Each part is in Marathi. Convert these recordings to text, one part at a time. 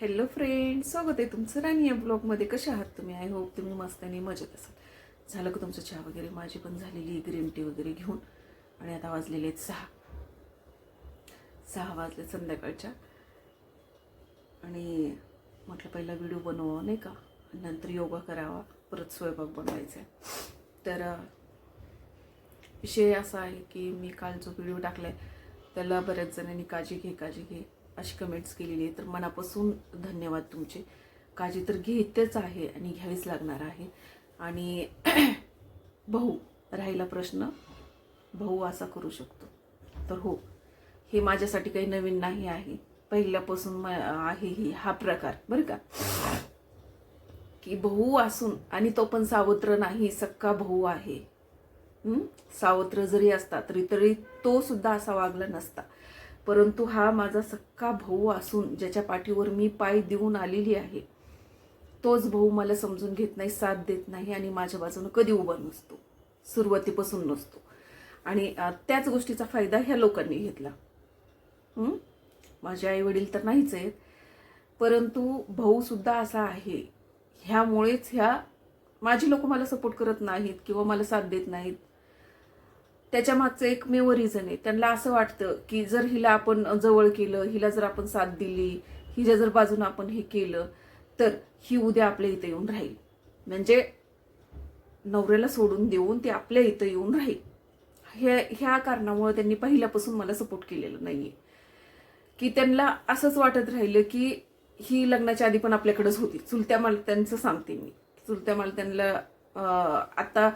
हॅलो फ्रेंड स्वागत आहे तुमचं राणी या ब्लॉगमध्ये कसे आहात तुम्ही? आय होप तुम्ही मस्त आणि मजेत असाल. झालं का तुमचं चहा वगैरे? माझी पण झालेली ग्रीन टी वगैरे घेऊन. आणि आता वाजलेले आहेत सहा. सहा वाजले संध्याकाळच्या. आणि म्हटलं पहिला व्हिडिओ बनवावा नाही का? नंतर योगा करावा. परत स्वयंपाक बनवायचा आहे तर विषय असा आहे की मी काल जो व्हिडिओ आहे त्याला बऱ्याच जणांनी काळजी घे काळजी घे. अशी कमेंट्स केलेली आहे. तर मनापासून धन्यवाद तुमचे. काळजी तर घेतेच आहे आणि घ्यावीच लागणार आहे. आणि भाऊ राहिला प्रश्न. भाऊ असा करू शकतो. तर हो हे माझ्यासाठी काही नवीन नाही आहे. पहिल्यापासून आहे ही हा प्रकार. बरं का? की भाऊ असून आणि तो पण सावत्र नाही सक्का भाऊ आहे. सावत्र जरी असता तरी तरी तो सुद्धा असा वागला नसता. परंतु हा माझा सक्का भाऊ असून ज्याच्या पाठीवर मी पाय देऊन आलेली आहे तोच भाऊ मला समजून घेत नाही साथ देत नाही आणि माझ्या बाजूनं कधी उभा नसतो सुरुवातीपासून नसतो. आणि त्याच गोष्टीचा फायदा ह्या लोकांनी घेतला. माझे आई वडील तर नाहीच आहेत परंतु भाऊसुद्धा असा आहे. ह्यामुळेच ह्या माझी लोक मला सपोर्ट करत नाहीत किंवा मला साथ देत नाहीत. त्याच्या मागचं एकमेव रिझन आहे. त्यांना असं वाटतं की जर हिला आपण जवळ केलं हिला जर आपण साथ दिली हिच्या जर बाजून आपण हे केलं तर ही उद्या आपल्या इथं येऊन राहील. म्हणजे नवऱ्याला सोडून देऊन ती आपल्या इथं येऊन राहील. हे ह्या कारणामुळे त्यांनी पहिल्यापासून मला सपोर्ट केलेलं नाहीये. की त्यांना असंच वाटत राहिलं की ही लग्नाच्या आधी पण आपल्याकडेच होती. चुलत्या मालत्यांचं सांगते मी. चुलत्या मालत्यांना त्यांना आता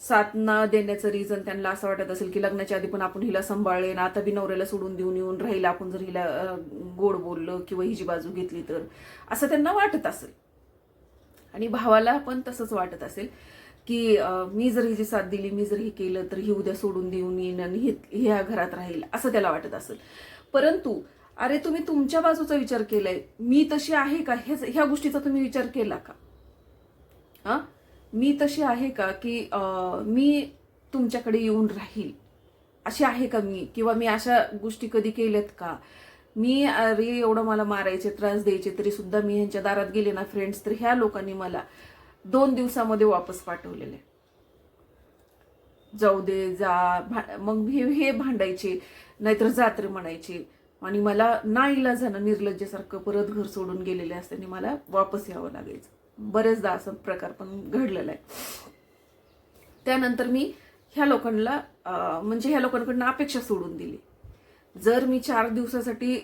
साथ न देण्याचं रिझन त्यांना असं वाटत असेल की लग्नाच्या आधी पण आपण हिला सांभाळले ना आता बी नवऱ्याला सोडून देऊन येऊन राहिला आपण जर हिला गोड बोललं किंवा हिची बाजू घेतली तर. असं त्यांना वाटत असेल. आणि भावाला पण तसंच वाटत असेल की मी जर हिची साथ दिली मी जर हे केलं तर ही उद्या सोडून देऊन येईन आणि हे ह्या घरात राहील असं त्याला वाटत असेल. परंतु अरे तुम्ही तुमच्या बाजूचा विचार केलाय मी तशी आहे का? हेच ह्या गोष्टीचा तुम्ही विचार केला का? हा? मी तशी आहे का की मी तुमच्याकडे येऊन राहील? अशी आहे का मी? किंवा मी अशा गोष्टी कधी केल्यात का? मी अरे एवढं मला मारायचे त्रास द्यायचे तरी सुद्धा मी ह्यांच्या दारात गेले ना फ्रेंड्स तर ह्या लोकांनी मला दोन दिवसामध्ये वापस पाठवलेले. जाऊ दे जा भा- मग हे हे भांडायचे नाहीतर जात्रे म्हणायचे. आणि मला ना इलाजानं निर्लज्जासारखं परत घर सोडून गेलेले असताना मला वापस यावं लागायचं. बरेचदा असा प्रकार पण घडलेला आहे. त्यानंतर मी ह्या लोकांना म्हणजे ह्या लोकांकडनं अपेक्षा सोडून दिली. जर मी चार दिवसासाठी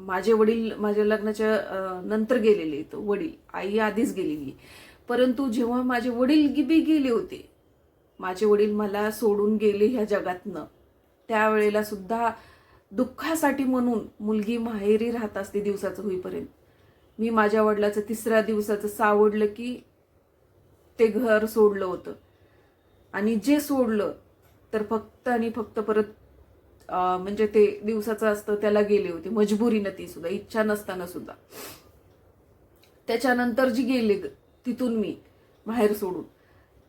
माझे वडील माझ्या लग्नाच्या नंतर गेलेले तो वडील आई आधीच गेलेली. परंतु जेव्हा माझे वडील गिबी गेले होते माझे वडील मला सोडून गेले ह्या जगातनं त्यावेळेला सुद्धा दुःखासाठी म्हणून मुलगी माहेरी राहत असते दिवसाचं होईपर्यंत. मी माझ्या वडिलाचं तिसऱ्या दिवसाचं सावडलं की ते घर सोडलं होतं. आणि जे सोडलं तर फक्त आणि फक्त परत म्हणजे ते दिवसाचं असतं त्याला गेले होते. मजबुरीनं ती सुद्धा इच्छा नसताना सुद्धा. त्याच्यानंतर जी गेले ग- तिथून मी बाहेर सोडून.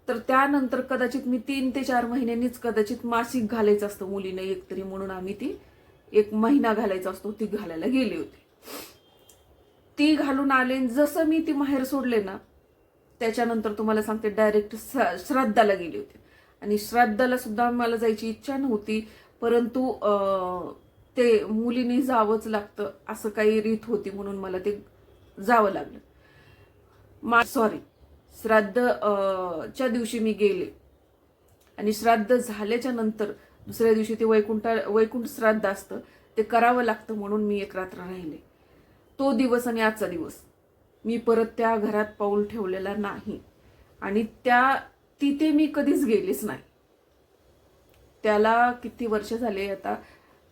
तर त्यानंतर कदाचित मी तीन ते चार महिन्यांनीच कदाचित मासिक घालायचं असतं मुलीनं एकतरी म्हणून आम्ही ती एक महिना घालायचा असतो ती घालायला गेली होती. ती घालून आले जसं मी ती माहेर सोडले ना त्याच्यानंतर तुम्हाला सांगते डायरेक्ट श्राद्धाला गेली होती. आणि श्राद्धाला सुद्धा मला जायची इच्छा नव्हती परंतु ते मुलीने जावंच लागतं असं काही रीत होती म्हणून मला ते जावं लागलं. मा सॉरी श्राद्ध च्या दिवशी मी गेले. आणि श्राद्ध झाल्याच्यानंतर दुसऱ्या दिवशी ते वैकुंठा वैकुंठ श्राद्ध असतं ते करावं लागतं म्हणून मी एक रात्र राहिले. तो दिवस आणि आजचा दिवस. मी परत त्या घरात पाऊल ठेवलेला नाही. आणि त्या तिथे मी कधीच गेलीच नाही. त्याला किती वर्ष झाले आता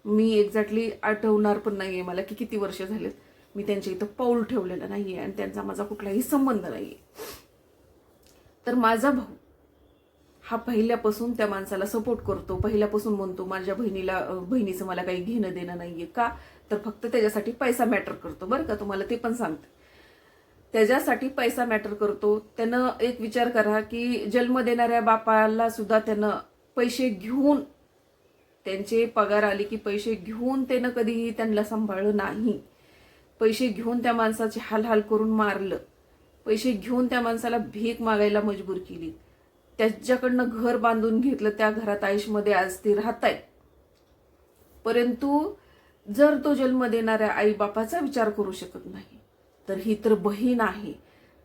मी एक्झॅक्टली आठवणार पण नाहीये मला की किती वर्ष झालेत. मी त्यांच्या इथं पाऊल ठेवलेलं नाहीये आणि त्यांचा माझा कुठलाही संबंध नाहीये. तर माझा भाऊ हा पहिल्यापासून त्या माणसाला सपोर्ट करतो. पहिल्यापासून म्हणतो माझ्या बहिणीला बहिणीचं मला काही घेणं देणं नाहीये का? तर फक्त त्याच्यासाठी पैसा मॅटर करतो. बरं का? तुम्हाला ते पण सांगते. त्याच्यासाठी पैसा मॅटर करतो. त्यानं एक विचार करा की जन्म देणाऱ्या बापाला सुद्धा त्यानं पैसे घेऊन त्यांचे पगार आले की पैसे घेऊन त्यानं कधीही त्यांना सांभाळलं नाही. पैसे घेऊन त्या माणसाची हालहाल करून मारलं. पैसे घेऊन त्या माणसाला भीक मागायला मजबूर केली. त्याच्याकडनं घर बांधून घेतलं. त्या घरात आयुषमध्ये आज ते राहत आहेत परंतु जर तो जन्म देणाऱ्या आई बापाचा विचार करू शकत नाही तर ही तर बहीण आहे.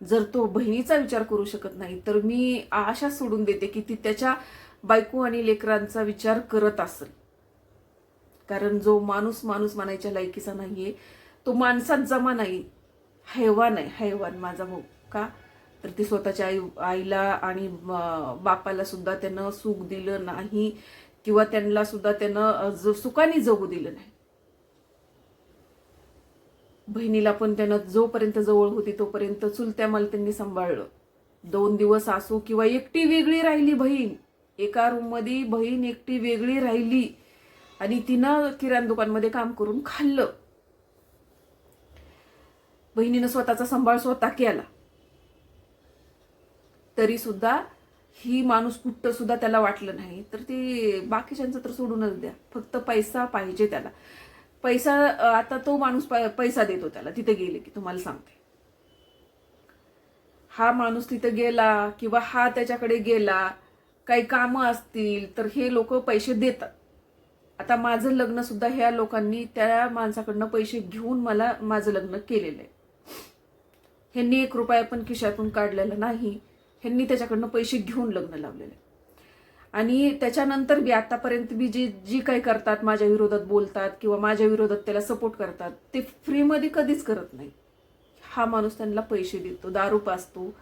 जर तो बहिणीचा विचार करू शकत नाही तर मी आशा सोडून देते की ती त्याच्या बायको आणि लेकरांचा विचार करत असेल. कारण जो माणूस माणूस मानायच्या लायकीचा नाहीये तो माणसात जमा नाही हैवान आहे हैवान माझा भाऊ का? तर ती स्वतःच्या आई आईला आणि बापाला सुद्धा त्यानं सुख दिलं नाही किंवा त्यांना सुद्धा त्यानं ज- सुखाने जगू दिलं नाही. बहिणीला पण त्यानं जोपर्यंत जवळ होती तोपर्यंत चुलत्या मला त्यांनी सांभाळलं. दोन दिवस असू किंवा एकटी वेगळी राहिली बहीण. एका रूममध्ये बहीण एकटी वेगळी राहिली आणि तिनं किराणा दुकानमध्ये काम करून खाल्लं. बहिणीनं स्वतःचा सांभाळ स्वतः केला. तरी सुद्धा ही माणूस कुठं सुद्धा त्याला वाटलं नाही. तर ते बाकीच्यांचं तर सोडूनच द्या. फक्त पैसा पाहिजे त्याला. पैसा आता तो माणूस पैसा देतो त्याला तिथे गेले की तुम्हाला सांगते. हा माणूस तिथे गेला किंवा हा त्याच्याकडे गेला काही कामं असतील तर हे लोक पैसे देतात. आता माझं लग्न सुद्धा ह्या लोकांनी त्या माणसाकडनं पैसे घेऊन मला माझं लग्न केलेलं आहे. ह्यांनी एक रुपया पण खिशातून काढलेला नाही. ह्यांनी त्याच्याकडनं पैसे घेऊन लग्न लावलेले आणि त्याच्यानंतर बी आतापर्यंत बी जी जी काही करतात माझ्या विरोधात बोलतात किंवा माझ्या विरोधात त्याला सपोर्ट करतात ते फ्रीमध्ये कधीच करत नाही. हा माणूस त्यांना पैसे देतो दारू पाचतो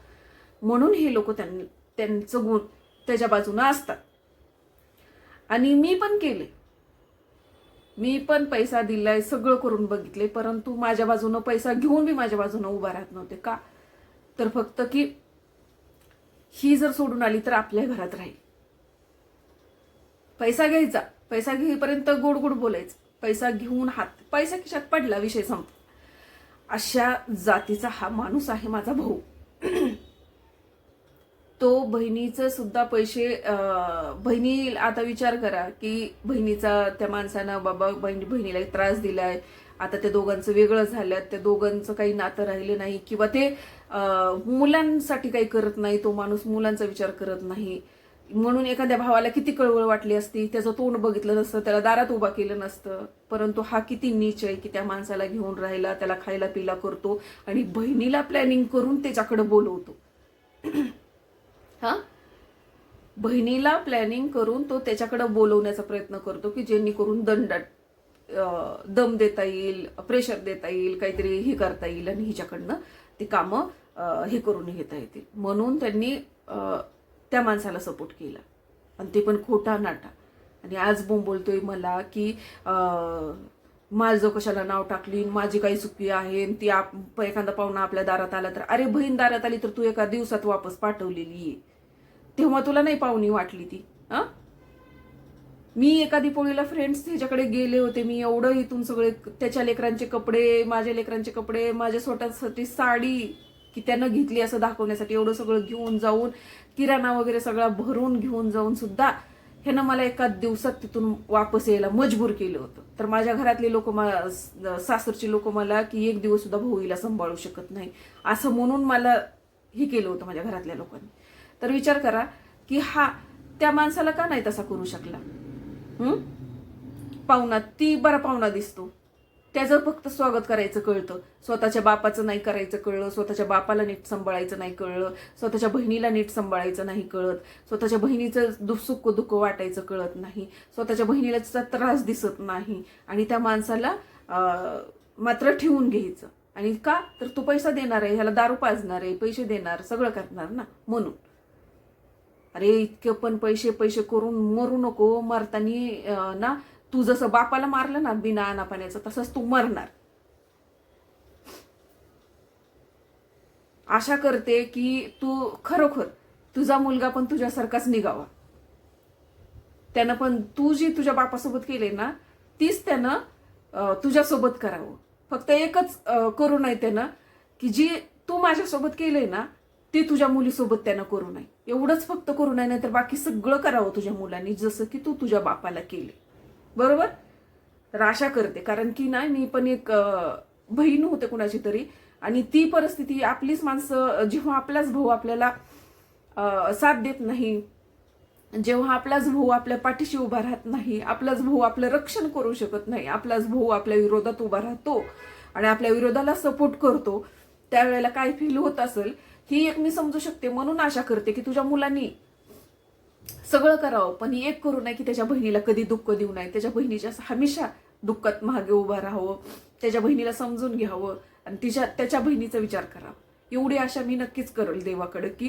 म्हणून हे लोक त्यां त्यांचं गुण त्याच्या बाजूनं असतात. आणि मी पण केले. मी पण पैसा दिलाय सगळं करून बघितले परंतु माझ्या बाजूनं पैसा घेऊन मी माझ्या बाजूनं उभा राहत नव्हते. का? तर फक्त की ही जर सोडून आली तर आपल्या घरात राहील. पैसा घ्यायचा. पैसा घेईपर्यंत गोड गोड बोलायचं. पैसा घेऊन हात पैसा खिशात पडला विषय संपला. अशा जातीचा हा माणूस आहे माझा भाऊ. तो बहिणीचं सुद्धा पैसे बहिणी आता विचार करा की बहिणीचा त्या माणसानं बाबा बहिणी बहिणीला एक त्रास दिलाय. आता त्या दोघांचं वेगळं झालं त्या दोघांचं काही नातं राहिलं नाही किंवा ते मुलांसाठी काही करत नाही तो माणूस मुलांचा विचार करत नाही. म्हणून एखाद्या भावाला किती कळवळ वाटली असती त्याचं तोंड बघितलं नसतं त्याला दारात उभा केलं नसतं. परंतु हा किती नीच आहे की त्या माणसाला घेऊन राहिला त्याला खायला पिला करतो आणि बहिणीला प्लॅनिंग करून त्याच्याकडे बोलवतो. हा? बहिणीला प्लॅनिंग करून तो त्याच्याकडे बोलवण्याचा प्रयत्न करतो की जेणेकरून दंडात अं, दम देता येईल प्रेशर देता येईल काहीतरी हे करता येईल आणि हिच्याकडनं ती कामं हे करून घेता येतील. म्हणून त्यांनी त्या माणसाला सपोर्ट केला. आणि ते पण खोटा नाटा. आणि आज बोंब बोलतोय मला की माझं कशाला नाव टाकली माझी काही चुकी आहे आणि ती आप एखादा पाहुणा आपल्या दारात आला तर अरे बहीण दारात आली तर तू एका दिवसात वापस पाठवलेली आहे तेव्हा तुला नाही पाहुणी वाटली ती हा? मी एखादी पोळीला फ्रेंड्स ह्याच्याकडे गेले होते. मी एवढं इथून सगळे त्याच्या लेकरांचे कपडे माझ्या लेकरांचे कपडे माझ्या स्वतःसाठी साडी की त्यानं घेतली असं दाखवण्यासाठी एवढं सगळं घेऊन जाऊन किराणा वगैरे सगळा भरून घेऊन जाऊन सुद्धा ह्यानं मला एका दिवसात तिथून वापस यायला मजबूर केलं होतं. तर माझ्या घरातले लोक सासरची लोक मला की एक दिवस सुद्धा भाऊईला सांभाळू शकत नाही. असं म्हणून मला हे केलं होतं माझ्या घरातल्या लोकांनी. तर विचार करा की हा त्या माणसाला का नाही तसा करू शकला? पाहुणा ती बरा पाहुणा दिसतो. त्याचं फक्त स्वागत करायचं कळतं. स्वतःच्या बापाचं नाही करायचं कळलं स्वतःच्या बापाला नीट सांभाळायचं नाही कळलं स्वतःच्या बहिणीला नीट सांभाळायचं नाही कळत स्वतःच्या बहिणीचं दुःख सुख दुःख वाटायचं कळत नाही स्वतःच्या बहिणीला त्रास दिसत नाही आणि त्या माणसाला मात्र ठेवून घ्यायचं. आणि का? तर तू पैसा देणार आहे ह्याला दारू पाजणार आहे पैसे देणार सगळं करणार ना म्हणून. अरे इतके पण पैसे पैसे करून मरू नको मारतानी ना तू जसं बापाला मारलं ना बिना अनापाण्याचं तसंच तू मरणार. आशा करते की तू खरोखर तुझा मुलगा पण तुझ्यासारखाच निघावा. त्यानं पण तू जी तुझ्या बापासोबत केले ना तीच त्यानं तुझ्यासोबत करावं. फक्त एकच करू नये त्यानं की जी तू माझ्यासोबत केलंय ना ते तुझ्या मुलीसोबत त्यानं करू नये. एवढंच फक्त करू नये नाहीतर बाकी सगळं करावं तुझ्या मुलांनी जसं की तू तुझ्या बापाला केले बरोबर? तर आशा करते. कारण की नाही मी पण एक बहीण होते कुणाची तरी आणि ती परिस्थिती आपलीच माणसं जेव्हा आपलाच भाऊ आपल्याला साथ देत नाही जेव्हा आपलाच भाऊ आपल्या पाठीशी उभा राहत नाही आपलाच भाऊ आपलं रक्षण करू शकत नाही आपलाच भाऊ आपल्या विरोधात उभा राहतो आणि आपल्या विरोधाला सपोर्ट करतो त्यावेळेला काय फील होत असेल ही एक मी समजू शकते. म्हणून आशा करते की तुझ्या मुलांनी सगळं करावं. पण एक करू नये की त्याच्या बहिणीला कधी दुःख देऊ नये. त्याच्या बहिणीच्या हमेशा दुःखात मागे उभं राहावं. त्याच्या बहिणीला समजून घ्यावं. आणि तिच्या त्याच्या बहिणीचा विचार करावा. एवढी आशा मी नक्कीच करेल देवाकडे की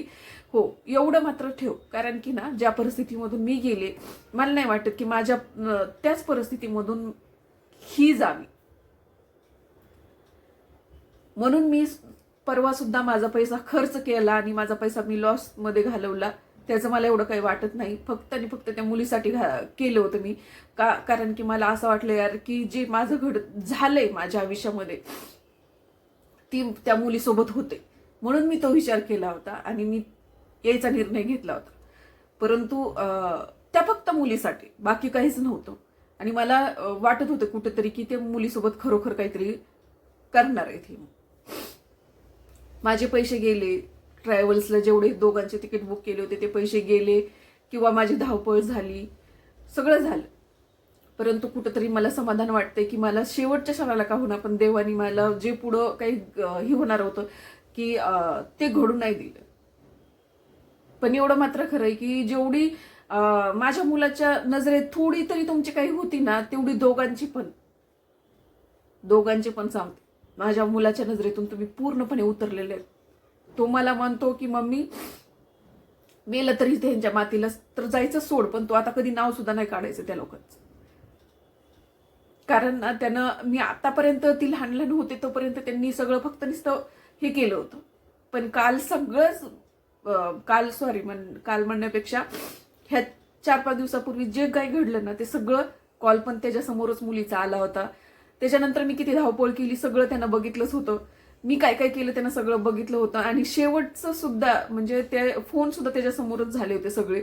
हो एवढं मात्र ठेव. कारण की ना ज्या परिस्थितीमधून मी गेले मला नाही वाटत की माझ्या त्याच परिस्थितीमधून ही जावी. म्हणून मी परवा सुद्धा माझा पैसा खर्च केला आणि माझा पैसा मी लॉसमध्ये घालवला. त्याचं मला एवढं काही वाटत नाही. फक्त आणि फक्त त्या मुलीसाठी घा- केलं होतं मी. का कारण की मला असं वाटलं यार की जे माझं घड झालंय माझ्या आयुष्यामध्ये ती त्या मुलीसोबत होते. म्हणून मी तो विचार केला होता आणि मी यायचा निर्णय घेतला होता. परंतु त्या फक्त मुलीसाठी बाकी काहीच नव्हतं. आणि मला वाटत होतं कुठेतरी की ते मुलीसोबत खरोखर काहीतरी करणार आहेत हे. माझे पैसे गेले ट्रॅव्हल्सला जेवढे दोघांचे तिकीट बुक केले होते ते पैसे गेले किंवा माझी धावपळ झाली सगळं झालं. परंतु कुठंतरी मला समाधान वाटतंय की मला शेवटच्या क्षणाला का होणार पण देवानी मला जे पुढं काही हे होणार होतं की ते घडू नाही दिलं. पण एवढं मात्र खरं आहे की जेवढी माझ्या मुलाच्या नजरेत थोडी तरी तुमची काही होती ना तेवढी दोघांची पण. दोघांची पण सांगते माझ्या मुलाच्या नजरेतून तुम्ही पूर्णपणे उतरलेले आहेत. तो मला म्हणतो की मम्मी मेलं तरी त्यांच्या मातीला तर जायचं सोड पण तो आता कधी नाव सुद्धा नाही काढायचं त्या लोकांचं. कारण त्यानं मी आतापर्यंत ती लहान लहान होते तोपर्यंत त्यांनी सगळं फक्त नुसतं हे केलं होतं. पण काल सगळंच काल सॉरी म्हण काल म्हणण्यापेक्षा ह्या चार पाच दिवसापूर्वी जे काही घडलं ना ते सगळं कॉल पण त्याच्यासमोरच मुलीचा आला होता. त्याच्यानंतर मी किती धावपळ केली सगळं त्यानं बघितलंच होतं. मी काय काय केलं त्यानं सगळं बघितलं होतं. आणि शेवटचं सुद्धा म्हणजे ते फोन सुद्धा त्याच्यासमोरच झाले होते सगळे.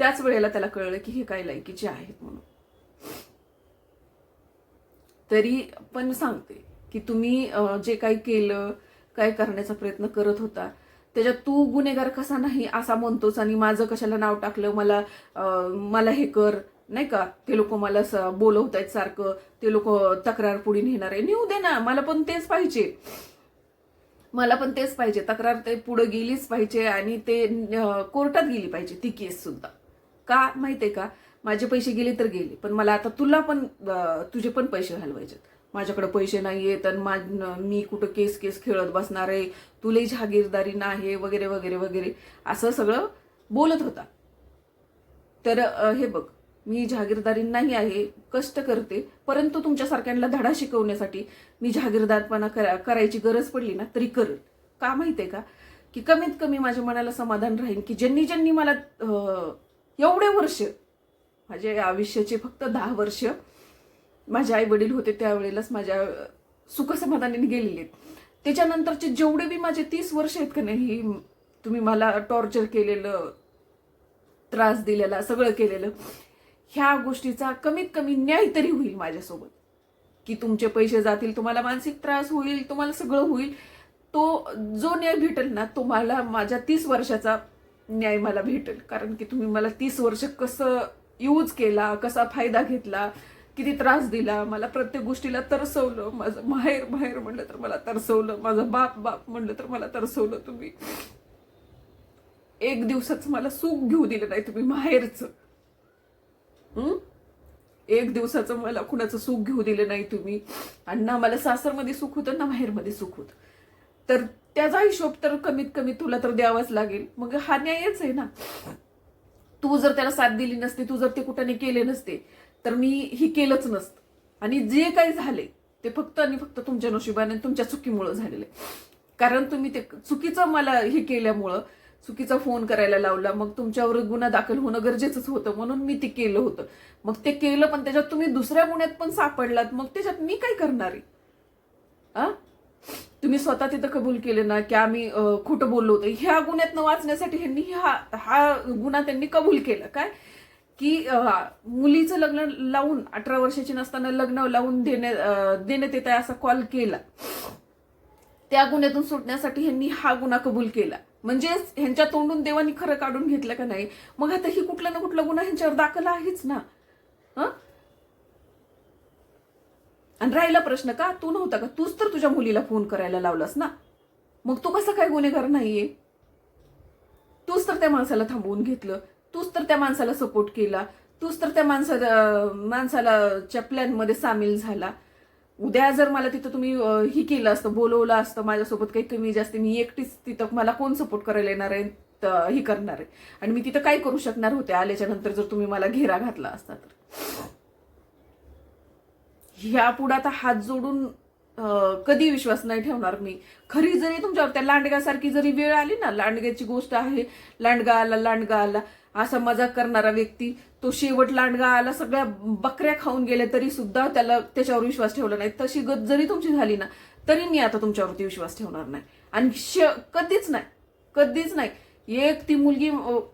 त्याच वेळेला त्याला कळलं की हे काय लायकीचे आहेत म्हणून. तरी पण सांगते की तुम्ही जे काही केलं काय करण्याचा प्रयत्न करत होता त्याच्यात तू गुन्हेगार कसा नाही असा म्हणतोस आणि माझं कशाला नाव टाकलं मला मला हे कर नाही का? ते लोक मला बोलवत आहेत सारखं ते लोक तक्रार पुढे नेणार आहे. नेऊ दे ना मला पण तेच पाहिजे. मला पण तेच पाहिजे. तक्रार ते पुढे गेलीच पाहिजे आणि ते कोर्टात गेली पाहिजे ती केस सुद्धा. का? आहे का? माझे पैसे गेले तर गेले. पण मला आता तुला पण तुझे पण पैसे घालवायचे माझ्याकडे पैसे नाही आहेत तर मा मी कुठं केस केस खेळत बसणार आहे? तुलाही जहागीरदारी नाही वगैरे वगैरे वगैरे. असं सगळं बोलत होता. तर हे बघ. मी जहागीरदारी नाही आहे कष्ट करते परंतु तुमच्यासारख्यांना धडा शिकवण्यासाठी मी जहागीरदारपणा करा करायची गरज पडली ना तरी करेल. का माहिती आहे का? की कमीत कमी माझ्या मनाला समाधान राहील की ज्यांनी ज्यांनी मला एवढे वर्ष माझे आयुष्याचे फक्त दहा वर्ष माझे आई वडील होते त्यावेळेलाच माझ्या सुखसमाधानाने गेलेले. त्याच्यानंतरचे जेवढे बी माझे तीस वर्ष आहेत का नाही तुम्ही मला टॉर्चर केलेलं त्रास दिलेला सगळं केलेलं ह्या गोष्टीचा कमीत कमी न्याय तरी होईल माझ्यासोबत. की तुमचे पैसे जातील तुम्हाला मानसिक त्रास होईल तुम्हाला सगळं होईल. तो जो न्याय भेटेल ना तो मला माझ्या तीस वर्षाचा न्याय मला भेटेल. कारण की तुम्ही मला तीस वर्ष कसं यूज केला कसा फायदा घेतला किती त्रास दिला मला प्रत्येक गोष्टीला तरसवलं. माझं माहेर माहेर म्हणलं तर मला तरसवलं. माझं बाप बाप म्हणलं तर मला तरसवलं तुम्ही. एक दिवसाचं मला सुख घेऊ दिलं नाही तुम्ही माहेरचं. हम्म एक दिवसाचं मला कुणाचं सुख घेऊ दिलं नाही तुम्ही. आणि ना मला सासरमध्ये सुख होतं ना माहेरमध्ये सुख होतं. तर त्याचा हिशोब तर कमीत कमी तुला तर द्यावाच लागेल. मग हा न्यायच आहे ना. तू जर त्याला साथ दिली नसती तू जर ते कुठे केले नसते तर मी ही केलंच नसतं. आणि जे काही झाले ते फक्त आणि फक्त तुमच्या नशिबाने तुमच्या चुकीमुळं झालेलं आहे. कारण तुम्ही ते चुकीचं मला हे केल्यामुळं चुकीचा फोन करायला लावला मग तुमच्यावर गुन्हा दाखल होणं गरजेचंच होतं म्हणून मी ते केलं होतं. मग ते केलं पण त्याच्यात तुम्ही दुसऱ्या गुन्ह्यात पण सापडलात मग त्याच्यात मी काय करणार आहे? आ? तुम्ही स्वतः तिथं कबूल केले ना की आम्ही खोटं बोललो होतो. ह्या गुन्ह्यातनं वाचण्यासाठी ह्यांनी हा हा गुन्हा त्यांनी कबूल केला. काय? की मुलीचं लग्न लावून अठरा वर्षाची नसताना लग्न लावून देण्यात देण्यात येत आहे असा कॉल केला. त्या गुन्ह्यातून सुटण्यासाठी ह्यांनी हा गुन्हा कबूल केला. म्हणजेच ह्यांच्या तोंडून देवानी खरं काढून घेतलं का नाही? मग आता ही कुठला ना कुठला गुन्हा ह्यांच्यावर दाखल आहेच ना. हं? आणि राहिला प्रश्न का? तू नव्हता का? तूच तर तुझ्या मुलीला फोन करायला लावलास ना. मग तू कसा काय गुन्हेगार नाहीये? तूच तर त्या माणसाला थांबवून घेतलं. तूच तर त्या माणसाला सपोर्ट केला. तूच तर त्या माणसाला माणसाला च्या प्लॅनमध्ये सामील झाला. उद्या जर मला तिथं तुम्ही ही केलं असतं बोलवलं असतं माझ्यासोबत काही कमी जास्त मी एकटीच तिथं मला कोण सपोर्ट करायला येणार आहे ही करणार आहे. आणि मी तिथं काय करू शकणार होते आल्याच्यानंतर जर तुम्ही मला घेरा घातला असता तर? ह्या पुढे आता हात जोडून कधी विश्वास नाही ठेवणार मी. खरी जरी तुमच्यावर त्या लांडग्यासारखी जरी वेळ आली ना लांडग्याची गोष्ट आहे लांडगा आला लांडगा आला असा मजाक करणारा व्यक्ती तो शेवट लांडगा आला सगळ्या बकऱ्या खाऊन गेल्या तरी सुद्धा त्याला त्याच्यावर विश्वास ठेवला नाही. तशी गत जरी तुमची झाली ना तरी मी आता तुमच्यावरती विश्वास ठेवणार नाही. आणि श- कधीच नाही कधीच नाही. एक ती मुलगी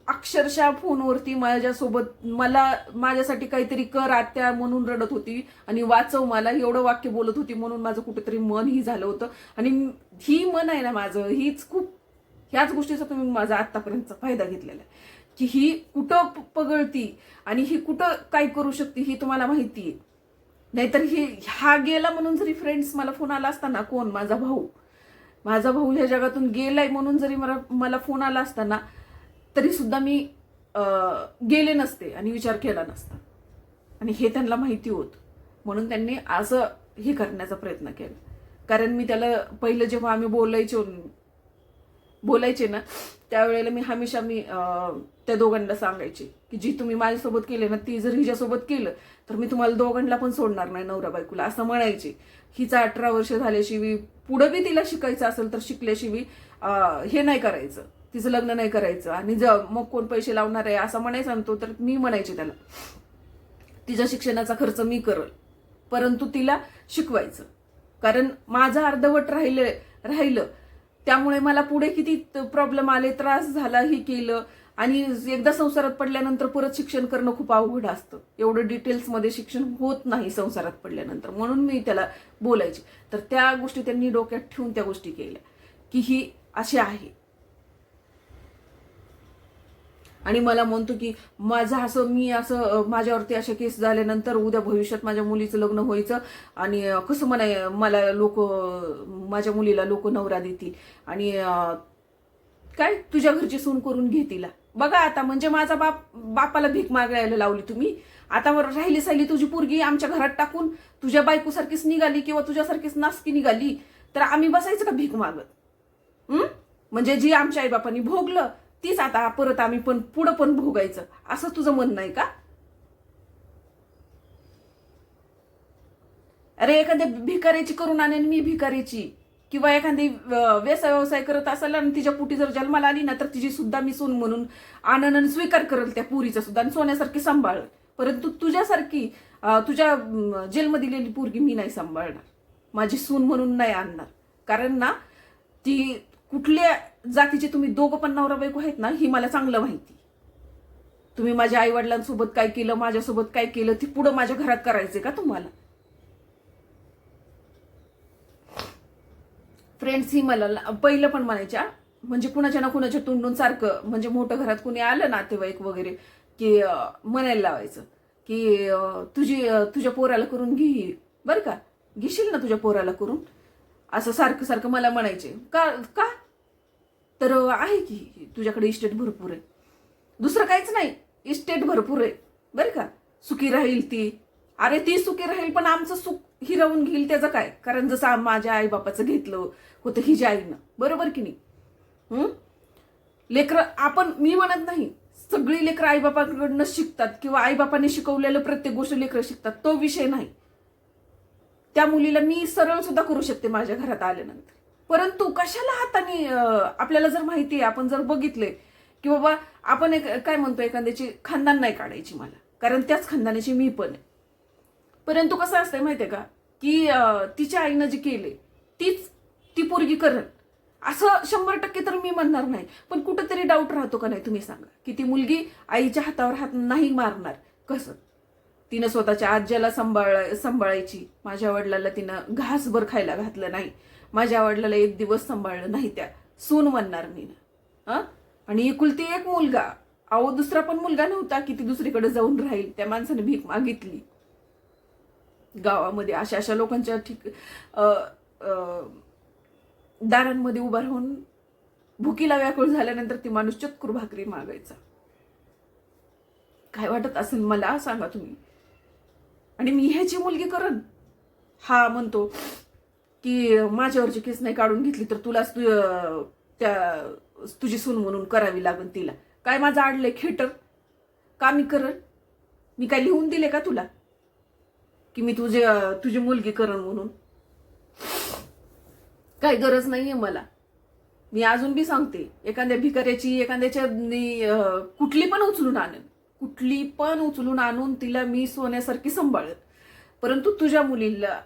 अक्षरशः फोनवरती माझ्यासोबत मला माझ्यासाठी काहीतरी कर आत्या म्हणून रडत होती. आणि वाचव मला एवढं वाक्य बोलत होती म्हणून माझं कुठेतरी मन ही झालं होतं. आणि ही मन आहे ना माझं हीच खूप ह्याच गोष्टीचा तुम्ही माझा आत्तापर्यंतचा फायदा घेतलेला आहे. की ही कुठं प- पगळती आणि ही कुठं काय करू शकते ही तुम्हाला माहिती आहे. नाहीतर ही हा गेला म्हणून जरी फ्रेंड्स मला फोन आला असताना कोण? माझा भाऊ. माझा भाऊ ह्या जगातून गेलाय म्हणून जरी मला मला फोन आला असताना तरी सुद्धा मी गेले नसते आणि विचार केला नसता. आणि हे त्यांना माहिती होत. म्हणून त्यांनी असं हे करण्याचा प्रयत्न केला. कारण मी त्याला पहिलं जेव्हा आम्ही बोलायचो बोलायचे ना त्यावेळेला मी हमेशा मी त्या दोघांना सांगायचे की जी तुम्ही माझ्यासोबत केले ना ती जर हिच्यासोबत केलं तर मी तुम्हाला दोघांना पण सोडणार नाही नवरा बायकोला असं म्हणायचे. हिचा अठरा वर्ष झाल्याशिवाय पुढं बी तिला शिकायचं असेल तर शिकल्याशिवाय हे नाही करायचं. तिचं लग्न नाही करायचं. आणि ज मग कोण पैसे लावणार आहे असं म्हणायचं सांगतो तर मी म्हणायचे त्याला. तिच्या शिक्षणाचा खर्च मी करल परंतु तिला शिकवायचं. कारण माझं अर्धवट राहिले राहिलं त्यामुळे मला पुढे किती प्रॉब्लेम आले त्रास झाला हे केलं. आणि एकदा संसारात पडल्यानंतर परत शिक्षण करणं खूप अवघड असतं. एवढं डिटेल्समध्ये शिक्षण होत नाही संसारात पडल्यानंतर. म्हणून मी त्याला बोलायचे. तर त्या गोष्टी त्यांनी डोक्यात ठेवून त्या गोष्टी केल्या. की ही अशी आहे. आणि मला म्हणतो की माझं असं मी असं माझ्यावरती असे केस झाल्यानंतर उद्या भविष्यात माझ्या मुलीचं लग्न व्हायचं आणि कसं म्हणाय मला लोक माझ्या मुलीला लोक नवरा देतील आणि काय तुझ्या घरची सून करून घे तिला. बघा आता म्हणजे माझा बाप बापाला भीक मागायला लावली तुम्ही. आता राहिली सहिली तुझी पोरगी आमच्या घरात टाकून तुझ्या बायकोसारखीच निघाली किंवा तुझ्यासारखीच नासकी निघाली तर आम्ही बसायचं का भीक मागत? म्हणजे जी आमच्या आईबापांनी भोगलं तीच आता परत आम्ही पण पुढं पण भोगायचं. असं तुझं म्हणणं आहे का? अरे एखाद्या भिकाऱ्याची करून आणेन मी भिकाऱ्याची. किंवा एखादी अं, व्यवसाय व्यवसाय करत असेल आणि तिच्या पुटी जर जन्माला आली ना तर तिची सुद्धा मी सून म्हणून आनंद आणि स्वीकार करेल त्या पुरीचा सुद्धा आणि सोन्यासारखी सांभाळ. परंतु तुझ्यासारखी तुझ्या जन्म जेलमध्ये दिलेली पोरगी मी नाही सांभाळणार. माझी सून म्हणून नाही आणणार. कारण ना ती कुठल्या जातीचे तुम्ही दोघं पण नवरा बायको आहेत ना ही मला चांगलं माहिती. तुम्ही माझ्या आई वडिलांसोबत काय केलं माझ्यासोबत काय केलं ती पुढं माझ्या घरात करायचे का तुम्हाला? फ्रेंड्स ही मला ला- पहिलं पण म्हणायच्या म्हणजे कुणाच्या ना कुणाच्या तोंडून सारखं म्हणजे मोठं घरात कुणी आलं नातेवाईक वगैरे की म्हणायला लावायचं की तुझी तुझ्या पोराला करून घे बरं का? घेशील ना तुझ्या पोराला करून? असं सारखं सारखं मला म्हणायचे. का का? तर आहे की तुझ्याकडे इस्टेट भरपूर आहे. दुसरं काहीच नाही. इस्टेट भरपूर आहे. बरं का? सुखी राहील ती. अरे ती सुखी राहील पण आमचं सुख हिरवून घेईल त्याचं काय? कारण जसं माझ्या आईबापाचं घेतलं होतं हिच्या आईनं. बरोबर की नाही? लेकरं आपण मी म्हणत नाही. सगळी लेकरं आईबापाकडनं शिकतात किंवा आईबापाने शिकवलेलं प्रत्येक गोष्ट लेकरं शिकतात. तो विषय नाही. त्या मुलीला मी सरळ सुद्धा करू शकते माझ्या घरात आल्यानंतर. परंतु कशाला हाताने आपल्याला जर माहिती आहे आपण जर बघितले की बाबा आपण एक काय म्हणतो एखाद्याची खानदान नाही काढायची मला कारण त्याच खानदानाची मी पण आहे. परंतु कसं असतंय माहितीये का की तिच्या आईनं जे केले तीच ती पोरगी करण असं शंभर टक्के तर मी म्हणणार नाही. पण कुठंतरी डाऊट राहतो का नाही तुम्ही सांगा. की ती मुलगी आईच्या हातावर हात नाही मारणार कसं? तिनं स्वतःच्या आज्याला सांभाळ सांभाळायची माझ्या वडिलाला तिनं घासभर खायला घातलं नाही. माझ्या वडिलाला एक दिवस सांभाळलं नाही त्या. सून म्हणणार मी. ना आणि एकुलती एक मुलगा. अहो दुसरा पण मुलगा नव्हता की ती दुसरीकडे जाऊन राहील. त्या माणसाने भीक मागितली. गावामध्ये अशा अशा लोकांच्या ठीक दारांमध्ये उभा राहून भुकीला व्याकुळ झाल्यानंतर ती माणूस चक्कर भाकरी मागायचा. काय वाटत असेल मला सांगा तुम्ही. आणि मी ह्याची मुलगी करन हा म्हणतो की माझ्यावरची केस नाही काढून घेतली तर तुलाच तु त्या तुझी सून म्हणून करावी लागेल तिला. काय माझं आडलंय खेटर? का मी करल मी काय लिहून दिले का तुला? की मी तुझे तुझी मुलगी करन म्हणून? काही गरज नाहीये मला. मी अजून बी सांगते एखाद्या भिकाऱ्याची एखाद्याच्या कुठली पण उचलून आणेन. कुठली पण उचलून आणून तिला मी सोन्यासारखी सांभाळत परंतु तुझ्या मुलीला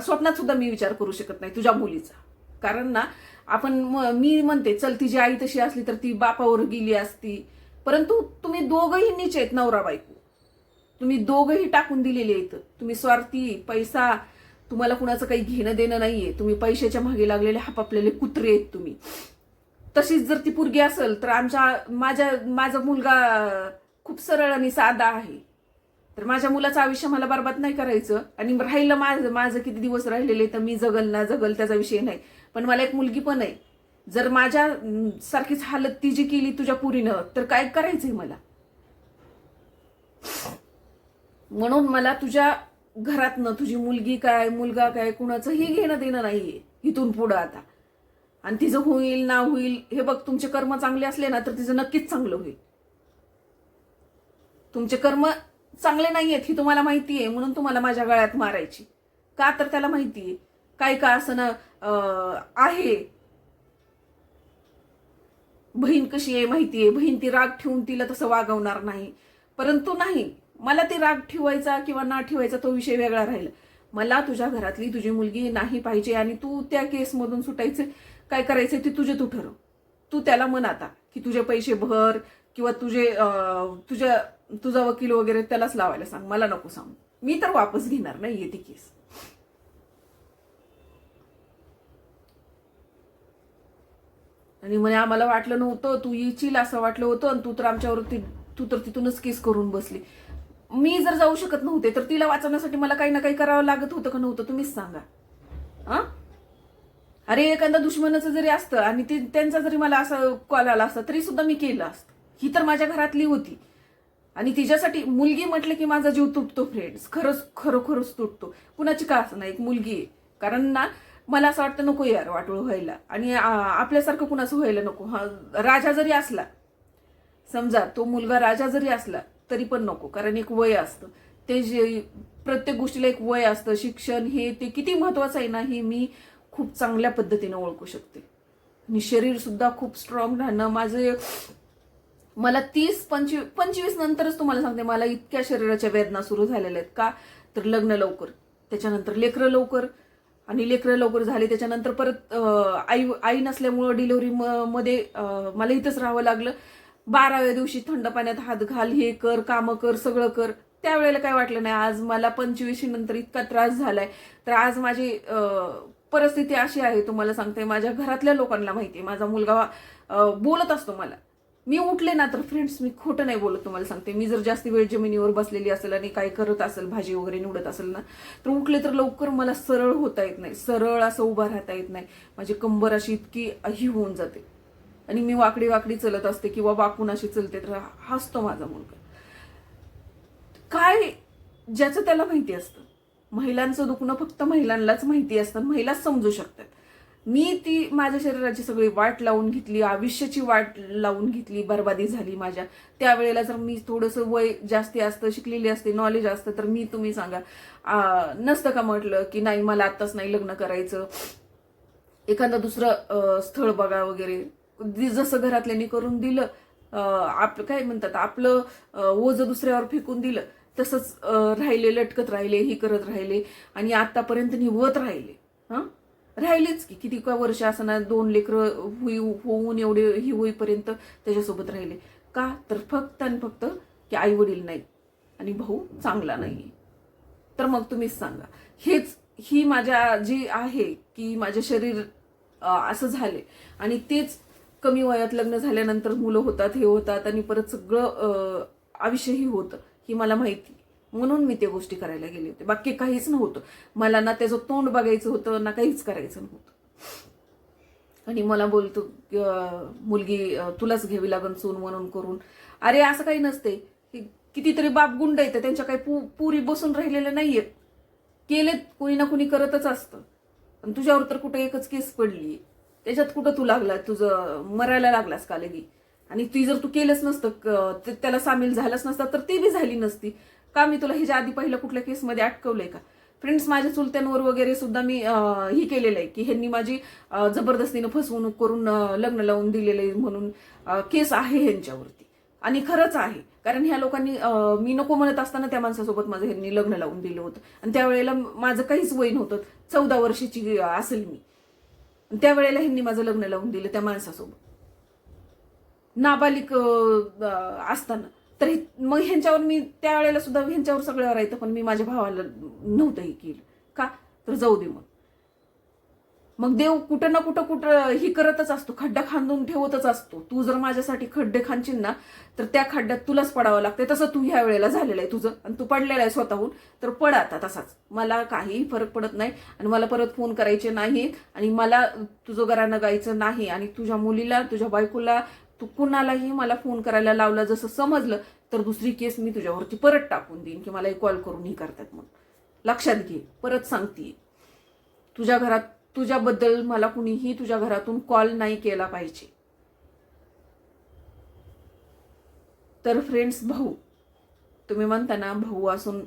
स्वप्नात सुद्धा मी विचार करू शकत नाही तुझ्या मुलीचा. कारण ना आपण म- मी म्हणते चल तिची आई तशी असली तर ती बापावर गेली असती. परंतु तुम्ही दोघंही नीच आहेत नवरा बायको. तुम्ही दोघंही टाकून दिलेले आहेत. तुम्ही स्वार्थी पैसा तुम्हाला कुणाचं काही घेणं देणं नाहीये. तुम्ही पैशाच्या मागे लागलेले हापापलेले कुत्रे आहेत तुम्ही. तशीच जर ती पुरगी असेल तर आमच्या माझ्या माझा मुलगा खूप सरळ आणि साधा आहे. तर माझ्या मुलाचं आयुष्य मला बरबाद नाही करायचं. आणि राहिलं माझं माझं किती दिवस राहिलेले तर मी जगल ना जगल त्याचा विषय नाही. पण मला एक मुलगी पण आहे. जर माझ्या सारखीच हालत ती जी केली तुझ्या पुरीनं तर काय करायचंय मला? म्हणून मला तुझ्या घरातनं तुझी मुलगी काय मुलगा काय कुणाचंही घेणं देणं नाहीये इथून पुढं आता. आणि तिचं होईल ना होईल हे बघ तुमचे कर्म चांगले असले ना तर तिचं नक्कीच चांगलं होईल. तुमचे कर्म चांगले नाहीयेत ही तुम्हाला माहिती आहे म्हणून तुम्हाला माझ्या गळ्यात मारायची. का तर त्याला माहिती आहे? काय का असं आहे? बहीण कशी आहे माहिती आहे? बहीण ती राग ठेवून तिला तसं वागवणार नाही. परंतु नाही मला ती राग ठेवायचा किंवा ना ठेवायचा तो विषय वेगळा राहिला. मला तुझ्या घरातली तुझी मुलगी नाही पाहिजे आणि तू त्या केसमधून सुटायचे काय करायचे ते तुझे तू ठरव. तू त्याला म्हण आता की तुझे पैसे भर किंवा तुझे तुझ्या तुझा वकील वगैरे त्यालाच लावायला सांग. मला नको सांग. मी तर वापस घेणार नाही ती केस. आणि म्हणे आम्हाला वाटलं नव्हतं तू येशील असं वाटलं होतं आणि तू तर आमच्यावरती तू तर तिथूनच केस करून बसली. मी जर जाऊ शकत नव्हते तर तिला वाचवण्यासाठी मला काही ना काही करावं लागत होतं का नव्हतं तुम्हीच सांगा. हा? अरे एखादा दुश्मनाचं जरी असतं आणि ते त्यांचा जरी मला असं कॉल आला असता तरी सुद्धा मी केलं असतं. ही तर माझ्या घरातली होती. आणि तिच्यासाठी मुलगी म्हटलं की माझा जीव तुटतो फ्रेंड्स खरंच खरोखरच तुटतो. कुणाची का असं नाही? एक मुलगी आहे. कारण ना मला असं वाटतं नको यार वाटोळ व्हायला. आणि आपल्यासारखं कुणाचं व्हायला नको. हा राजा जरी असला समजा तो मुलगा राजा जरी असला तरी पण नको. कारण एक वय असतं. ते जे प्रत्येक गोष्टीला एक वय असतं. शिक्षण हे ते किती महत्वाचं आहे ना हे मी खूप चांगल्या पद्धतीने ओळखू शकते. आणि शरीरसुद्धा खूप स्ट्रॉंग राहणं माझे मला तीस पंचवीस पंचवीस नंतरच तुम्हाला सांगते मला इतक्या शरीराच्या वेदना सुरू झालेल्या आहेत. का? तर लग्न लवकर त्याच्यानंतर लेकरं लवकर आणि लेकरं लवकर झाले त्याच्यानंतर परत आई आई नसल्यामुळं डिलिव्हरी मध्ये मला इथंच राहावं लागलं. बाराव्या दिवशी थंड पाण्यात हात घाल हे कर कामं कर सगळं कर. त्यावेळेला काय वाटलं नाही आज मला पंचवीशी नंतर इतका त्रास झालाय. तर आज माझी परिस्थिती अशी आहे तुम्हाला सांगते माझ्या घरातल्या लोकांना माहिती आहे. माझा मुलगा बोलत असतो मला. मी उठले ना तर फ्रेंड्स मी खोटं नाही बोलत तुम्हाला सांगते. मी जर जास्त वेळ जमिनीवर बसलेली असेल आणि काय करत असेल भाजी वगैरे निवडत असेल ना तर उठले तर लवकर मला सरळ होता येत नाही. सरळ असं उभा राहता येत नाही. माझी कंबर अशी इतकी ही होऊन जाते. आणि मी वाकडी वाकडी चलत असते किंवा वाकून अशी चलते तर हसतो माझा मुलगा. काय ज्याचं त्याला माहिती असतं. महिलांचं दुखणं फक्त महिलांनाच माहिती असतं महिलाच समजू शकतात. मी ती माझ्या शरीराची सगळी वाट लावून घेतली आयुष्याची वाट लावून घेतली बर्बादी झाली माझ्या. त्यावेळेला जर मी थोडंसं वय जास्ती असतं शिकलेली असते नॉलेज असतं तर मी तुम्ही सांगा. नसतं का म्हटलं की नाही मला आत्ताच नाही लग्न करायचं. एखादं दुसरं स्थळ बघा वगैरे. जसं घरातल्यांनी करून दिलं आप काय म्हणतात आपलं ओझं दुसऱ्यावर फेकून दिलं तसंच राहिले लटकत राहिले ही करत राहिले आणि आतापर्यंत निवत राहिले. हां? राहिलीच की किती का वर्ष असताना दोन लेकरं हुई होऊन एवढे ही होईपर्यंत त्याच्यासोबत राहिले. का? तर फक्त आणि फक्त की आई वडील नाही आणि भाऊ चांगला नाही तर मग तुम्हीच सांगा. हेच ही माझ्या जी आहे की माझे शरीर असं झाले. आणि तेच कमी वयात लग्न झाल्यानंतर मुलं होतात हे होतात आणि परत सगळं आयुष्यही होतं ही मला माहिती. म्हणून मी त्या गोष्टी करायला गेले होते. बाकी काहीच नव्हतं. मला ना त्याचं तोंड बघायचं होतं ना काहीच करायचं नव्हतं. आणि मला बोलतो मुलगी तुलाच घ्यावी लागन सून म्हणून करून. अरे असं काही नसते. कितीतरी बाप गुंड येतं त्यांच्या काही पू पुरी बसून राहिलेल्या नाहीयेत. केलेत कोणी ना कोणी करतच असतं. पण तुझ्यावर तर कुठं एकच केस पडली त्याच्यात कुठं तू लागला तुझं मरायला लागलास का लगी आणि ती जर तू केलंच नसतं त्याला सामील झालंच नसतं तर ती बी झाली नसती. का मी तुला ह्याच्या आधी पहिलं कुठल्या केसमध्ये अटकवलंय का? फ्रेंड्स माझ्या चुलत्यांवर वगैरे सुद्धा मी हे ही केलेलं आहे की ह्यांनी माझी जबरदस्तीनं फसवणूक करून लग्न लावून दिलेलं आहे म्हणून केस आहे ह्यांच्यावरती. आणि खरंच आहे. कारण ह्या लोकांनी मी नको म्हणत असताना त्या माणसासोबत माझं ह्यांनी लग्न लावून दिलं होतं. आणि त्यावेळेला माझं काहीच वय नव्हतं. चौदा वर्षाची असेल मी. त्यावेळेला ह्यांनी माझं लग्न लावून दिलं त्या माणसासोबत. नाबालिक असताना. तर मग ह्यांच्यावर मी त्यावेळेला सुद्धा ह्यांच्यावर सगळ्यावर येतं पण मी माझ्या भावाला नव्हतं हे केलं. का? तर जाऊ दे मग. मग देव कुठं ना कुठं कुठं ही करतच असतो. खड्डा खांदून ठेवतच असतो. तू जर माझ्यासाठी खड्डे खांदशील ना तर त्या खड्ड्यात तुलाच पडावं लागतंय. तसं तू ह्या वेळेला झालेलं आहे तुझं. आणि तू पडलेला आहे स्वतःहून. तर पड आता तसाच. मला काहीही फरक पडत नाही. आणि मला परत फोन करायचे नाही आणि मला तुझं घरानं गायचं नाही. आणि तुझ्या मुलीला तुझ्या बायकोला तू कुणालाही मला फोन करायला लावला जसं समजलं तर दुसरी केस मी तुझ्यावरती परत टाकून देईन की मला एक कॉल करून ही करतात मग लक्षात घे परत सांगते. तुझ्या घरात तुझ्याबद्दल मला कुणीही तुझ्या घरातून कॉल नाही केला पाहिजे. तर फ्रेंड्स भाऊ तुम्ही म्हणताना भाऊ असून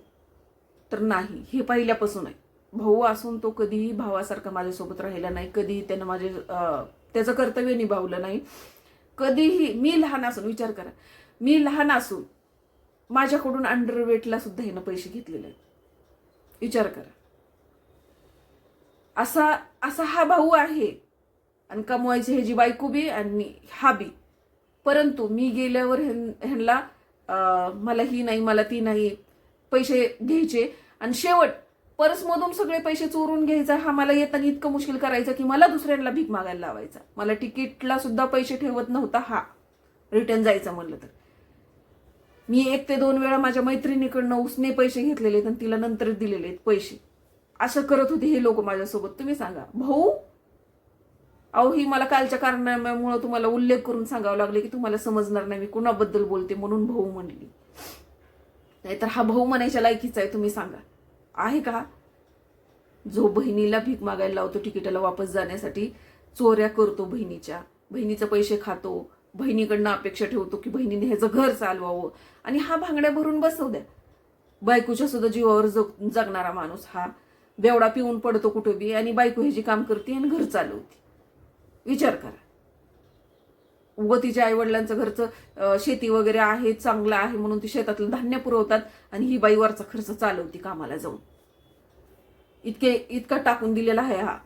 तर नाही हे पहिल्यापासून आहे. भाऊ असून तो कधीही भावासारखा माझ्यासोबत राहिला नाही कधीही त्यानं माझे त्याचं कर्तव्य निभावलं नाही. कधीही मी लहान असून विचार करा. मी लहान असून माझ्याकडून अंडरवेटला सुद्धा हिनं पैसे घेतलेले आहेत. विचार करा. असा असा हा भाऊ आहे. आणि कमवायची ह्याची बायको बी आणि हा बी. परंतु मी गेल्यावर ह्यां- ह्यांना मला ही नाही मला ती नाही पैसे घ्यायचे. आणि शेवट पर्समधून सगळे पैसे चोरून घ्यायचा हा मला येताना इतकं मुश्किल करायचं की मला दुसऱ्यांना भीक मागायला लावायचा. मला तिकीटला सुद्धा पैसे ठेवत नव्हता हा. रिटर्न जायचं म्हणलं तर. मी एक ते दोन वेळा माझ्या मैत्रिणीकडनं उसने पैसे घेतलेले आहेत आणि तिला नंतर दिलेले आहेत पैसे. असं करत होते हे लोक माझ्यासोबत. तुम्ही सांगा. भाऊ अहो ही मला कालच्या कारणामुळे तुम्हाला उल्लेख करून सांगावं लागले की तुम्हाला समजणार नाही मी कुणाबद्दल बोलते म्हणून भाऊ म्हणली. नाहीतर हा भाऊ म्हणायच्या लायकीचा आहे तुम्ही सांगा. आहे का? जो बहिणीला भीक मागायला लावतो तिकिटाला वापस जाण्यासाठी चोऱ्या करतो बहिणीच्या. बहिणीचे पैसे खातो. बहिणीकडनं अपेक्षा ठेवतो की बहिणीने ह्याचं घर चालवावं. आणि हा भांगड्या भरून बसव द्या. बायकोच्या सुद्धा जीवावर जग जगणारा माणूस हा. बेवडा पिऊन पडतो कुठं बी आणि बायको ह्याची काम करते आणि घर चालवते. विचार करा. उगं तिच्या आई वडिलांचं घरचं शेती वगैरे आहे चांगलं आहे म्हणून ती शेतातलं धान्य पुरवतात आणि ही बाई वरचा खर्च चालवती कामाला जाऊन. इतके इतका टाकून दिलेला आहे हा.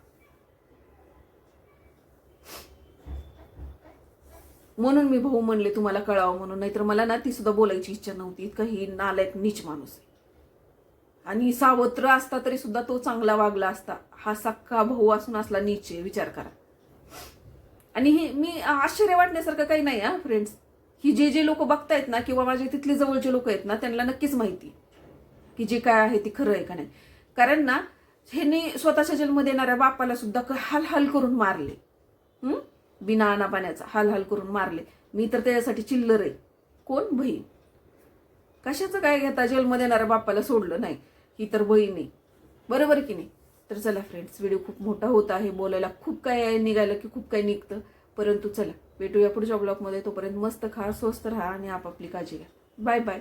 म्हणून मी भाऊ म्हणले तुम्हाला कळावं म्हणून. नाहीतर मला ना ती सुद्धा बोलायची इच्छा नव्हती. इतका ही नालायक नीच माणूस आहे. आणि सावत्र असता तरी सुद्धा तो चांगला वागला असता. हा सख्खा भाऊ असून असला नीच आहे. विचार करा. आणि हे मी आश्चर्य वाटण्यासारखं काही नाही हा फ्रेंड्स ही जे जे लोक बघतायत ना किंवा माझे तिथले जवळचे लोक आहेत ना त्यांना नक्कीच माहिती की जे काय आहे ते खरं आहे का नाही. कारण ना ह्यांनी स्वतःच्या जन्म देणाऱ्या बापाला सुद्धा क- हाल हाल करून मारले. बिना आणा पाण्याचा हाल हाल करून मारले. मी तर त्याच्यासाठी चिल्लर आहे. कोण? बहीण. कशाचं काय घेता? जन्म देणाऱ्या बापाला सोडलं नाही. ही तर बहीण आहे. बरोबर की नाही? तर चला फ्रेंड्स व्हिडिओ खूप मोठा होत आहे. बोलायला खूप काय निघालं निघायला की खूप काही निघतं. परंतु चला भेटूया पुढच्या ब्लॉगमध्ये तोपर्यंत मस्त खा स्वस्त राहा आणि आपापली काळजी घ्या. Bye bye